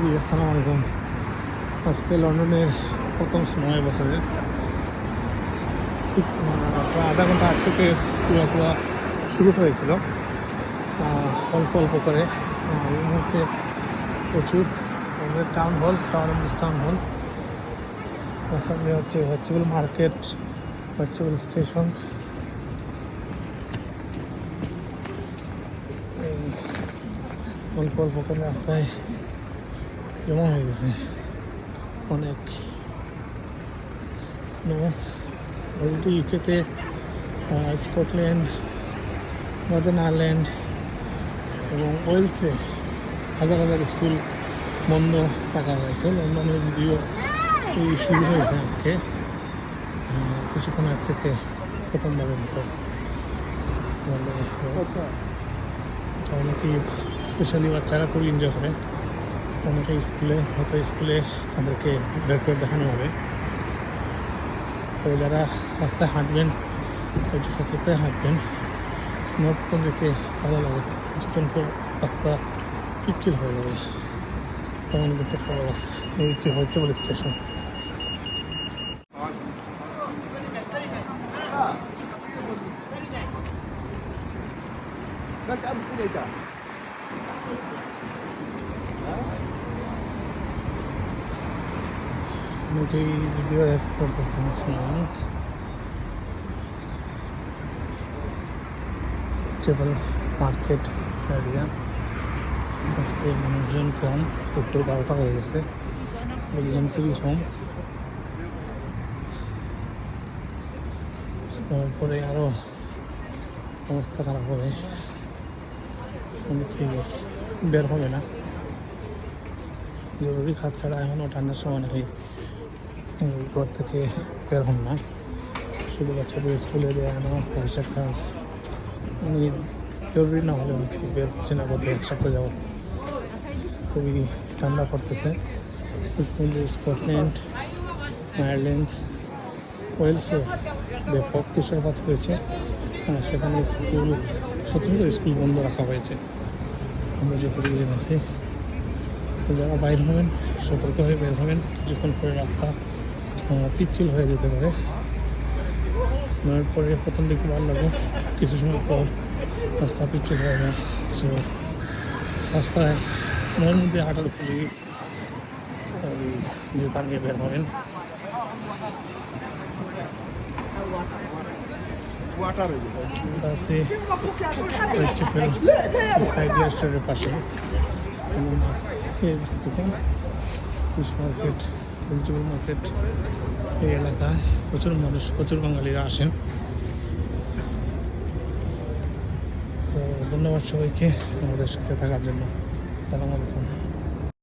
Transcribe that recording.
জি, আসসালামু আলাইকুম। আজকে লন্ডনের প্রথম নয় বছরের। প্রায় আধা ঘণ্টা আগ থেকে পুরো পুরো শুরু হয়েছিল। অল্প অল্প করে। এই মুহূর্তে প্রচুর আমাদের town hall town town hall তার সঙ্গে হচ্ছে ভার্চুয়াল মার্কেট ভার্চুয়াল স্টেশন অল্প অল্প করে রাস্তায় জমা হয়ে গেছে অনেক স্নো অলরেডি ইউকেতে স্কটল্যান্ড নর্দার্ন আয়ারল্যান্ড এবং ওয়েলসে হাজার হাজার স্কুল বন্ধ রাখা হয়েছে লন্ডনে যদিও এই শুরু হয়েছে আজকে কিছুক্ষণ আগ থেকে প্রথমবারের মতো অনেকেই স্পেশালি বাচ্চারা খুব এনজয় করে অনেকে স্কুলে হয়তো স্কুলে তাদেরকে বের করে দেখানো হবে। তবে যারা রাস্তায় হাঁটবেন, একটু সতর্ক হাঁটবেন স্নোর তো দেখে ভালো লাগে কিছুক্ষণ পর রাস্তা পিচ্ছিল হয়ে যাবে। তেমন কিন্তু খবর আছে এই হচ্ছে হয়তো স্টেশন। অনেকেই ভিডিও করতেছেন স্নোর চেপল মার্কেট এরিয়া আজকে মানুষজন কম, দুপুর বারোটা হয়ে গেছে। লোকজন খুবই কম। পরে আরও অবস্থা খারাপ হবে। অনেকেই বের হবে না। জরুরি খাত ছাড়া এখনও ঠান্ডার সময় এই ঘর থেকে বের হন না শুধু বাচ্চাদের স্কুলে দেওয়ানো ভবিষ্যৎ কাজ। মানে জরুরি না হলে অনেকে বের হচ্ছে না, কোথাও এক সপ্তাহ যাব। খুবই ঠান্ডা পড়তেছে। স্কটল্যান্ড, আয়ারল্যান্ড, ওয়েলসে ব্যাপক তুষারপাত হয়েছে। সেখানে স্কুল স্বতন্ত্র স্কুল বন্ধ রাখা হয়েছে। আমরা যে পরিবেশন আছি, যারা বাইর হবেন, সতর্ক হয়ে বের হবেন। কিছুক্ষণ পরে রাস্তা পিচ্ছিল হয়ে যেতে পারে। স্নোয়ের পরে প্রথম দিকে ভালো লাগে। কিছু সময় পর রাস্তা পিচ্ছিল হয়ে যায়। সো রাস্তায় স্নোয়ের মধ্যে হাঁটার উপযোগী জুতা নিয়ে বের হবেন পাশে মার্কেট ভেজিটেবল মার্কেট এই এলাকায় প্রচুর মানুষ, প্রচুর বাঙালিরা আসেন। তো ধন্যবাদ সবাইকে আমাদের সাথে থাকার জন্য। আসসালামু আলাইকুম।